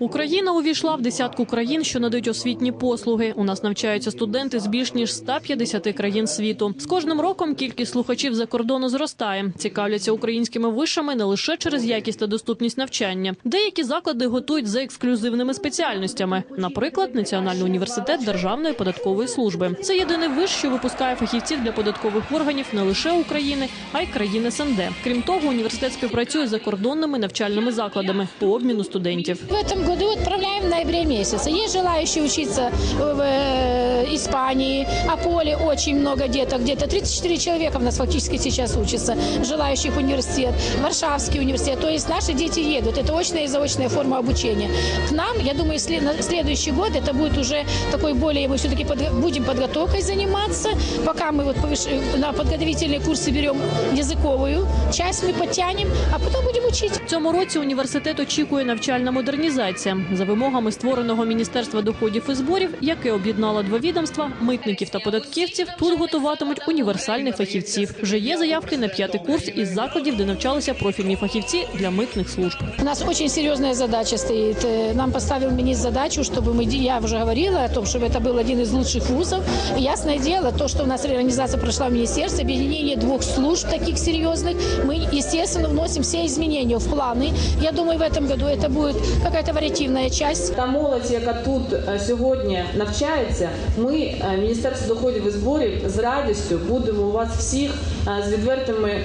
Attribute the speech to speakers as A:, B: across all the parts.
A: Україна увійшла в десятку країн, що надають освітні послуги. У нас навчаються студенти з більш ніж 150 країн світу. З кожним роком кількість слухачів за кордону зростає. Цікавляться українськими вишами не лише через якість та доступність навчання. Деякі заклади готують за ексклюзивними спеціальностями, наприклад, Національний університет Державної податкової служби. Це єдиний виш, що випускає фахівців для податкових органів не лише України, а й країн СНД. Крім того, університет співпрацює з закордонними навчальними закладами по обміну студентів.
B: В этом году отправляем в ноябре месяце. Есть желающие учиться в э, Испании, а поле очень много деток, где-то 34 человека у нас фактически сейчас учатся, желающих в университет, Варшавский университет. То есть наши дети едут. Это очная и заочная форма обучения. К нам, я думаю, след- на следующий год это будет уже такой более, мы все-таки будем подготовкой заниматься. Пока мы вот повыш- на подготовительные курсы берем языковую часть, мы подтянем, а потом будем учить.
A: В цьому році університет очікує навчальна модернізація за вимогами створеного міністерства доходів і зборів, яке об'єднало два відомства митників та податківців. Тут готуватимуть універсальних фахівців. Вже є заявки на п'ятий курс із закладів, де навчалися профільні фахівці для митних служб.
B: У нас очень серьезная задача стоит. Э, Нам поставил министр задачу, чтобы мы, я уже говорила о том, чтобы это был один из лучших вузов. И ясное дело, то, что у нас реорганизация прошла в министерстве, объединение двух служб таких серьезных, мы, естественно, вносим все изменения в планы. Я думаю, в этом году это будет какая-то вариативная часть.
C: Та молодь, яка тут е, сьогодні навчається, ми, е, Міністерство доходів і зборів, з радістю будемо вас всіх е, з відвертими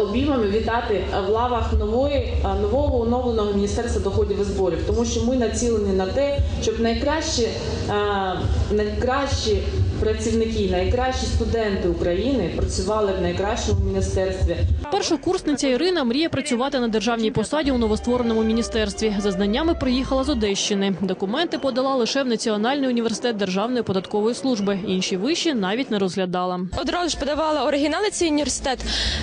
C: обіймами вітати в лавах нової нового оновленого міністерства доходів і зборів, тому що ми націлені на те, щоб найкращі, найкращі працівники, найкращі студенти України працювали в найкращому міністерстві.
A: Першокурсниця Ірина мріє працювати на державній посаді у новоствореному міністерстві. За знаннями приїхала з Одещини. Документи подала лише в Національний університет Державної податкової служби. Інші виші навіть не розглядала.
D: одразу ж подавала оригінали цей університет.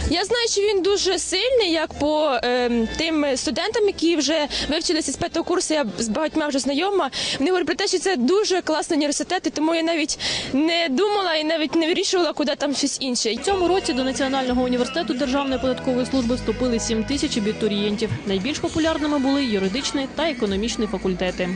D: Я знаю, що він дуже сильний, як по ем, тим студентам, які вже вивчилися з п'ятого курсу. Я з багатьма вже знайома. Вони говорять про те, що це дуже класний університет, і тому я навіть не думала і навіть не вирішувала, куди там щось інше.
A: Цьому році до Національного університету Державної податкової служби вступили 7 тисяч абітурієнтів. Найбільш популярними були юридичний та економічний факультети.